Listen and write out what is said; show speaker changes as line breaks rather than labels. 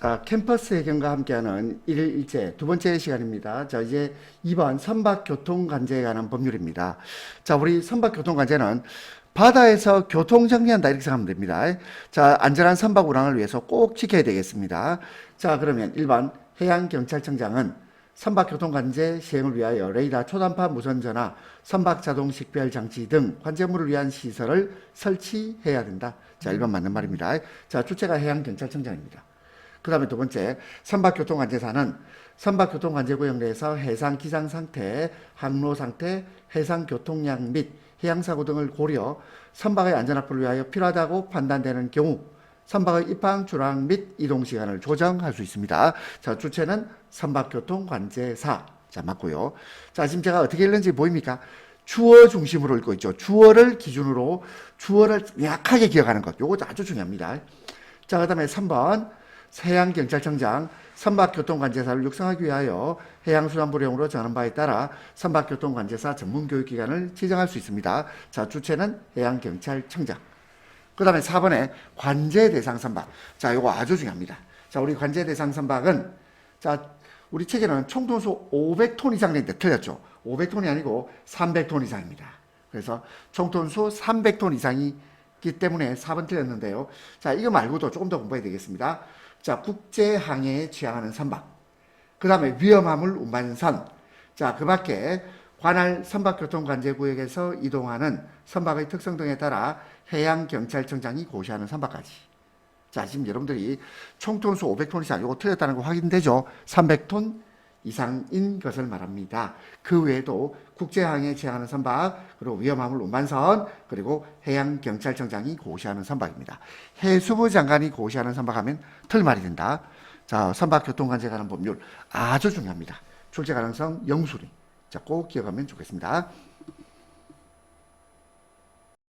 자, 캠퍼스 해경과 함께하는 일일 일제 두 번째 시간입니다. 자, 이제 2번 선박교통관제에 관한 법률입니다. 자, 우리 선박교통관제는 바다에서 교통 정리한다 이렇게 생각하면 됩니다. 자, 안전한 선박 운항을 위해서 꼭 지켜야 되겠습니다. 자, 그러면 1번 해양경찰청장은 선박교통관제 시행을 위하여 레이더 초단파 무선전화, 선박 자동 식별 장치 등 관제물을 위한 시설을 설치해야 된다. 자, 1번 맞는 말입니다. 자, 주체가 해양경찰청장입니다. 그 다음에 두 번째, 선박교통관제사는 선박교통관제구역 내에서 해상 기상 상태, 항로 상태, 해상 교통량 및 해양 사고 등을 고려 선박의 안전 확보를 위하여 필요하다고 판단되는 경우 선박의 입항, 출항 및 이동 시간을 조정할 수 있습니다. 자, 주체는 선박교통관제사. 자, 맞고요. 자, 지금 제가 어떻게 읽는지 보입니까? 주어 중심으로 읽고 있죠. 주어를 기준으로 주어를 약하게 기억하는 것. 요거 아주 중요합니다. 자, 그 다음에 3번 해양경찰청장 선박교통관제사를 육성하기 위하여 해양수산부령으로 정하는 바에 따라 선박교통관제사 전문교육기관을 지정할 수 있습니다. 자, 주체는 해양경찰청장. 그 다음에 4번에 관제 대상 선박. 자, 요거 아주 중요합니다. 자, 우리 관제 대상 선박은, 자, 우리 책에는 총톤수 500톤 이상 되는데 틀렸죠. 500톤이 아니고 300톤 이상입니다. 그래서 총톤수 300톤 이상이 기 때문에 4번 틀렸는데요. 자, 이거 말고도 조금 더 공부해야 되겠습니다. 자, 국제항해에 취항하는 선박. 그 다음에 위험함을 운반선. 자, 그 밖에 관할 선박교통관제구역에서 이동하는 선박의 특성 등에 따라 해양경찰청장이 고시하는 선박까지. 자, 지금 여러분들이 총톤수 500톤 이상, 이거 틀렸다는 거 확인되죠? 300톤 이상인 것을 말합니다. 그 외에도 국제항해에 취항하는 선박, 그리고 위험함을 운반선, 그리고 해양경찰청장이 고시하는 선박입니다. 해수부 장관이 고시하는 선박하면 틀말이 된다. 자, 선박교통관제 관한 법률 아주 중요합니다. 출제 가능성 영수리. 자, 꼭 기억하면 좋겠습니다.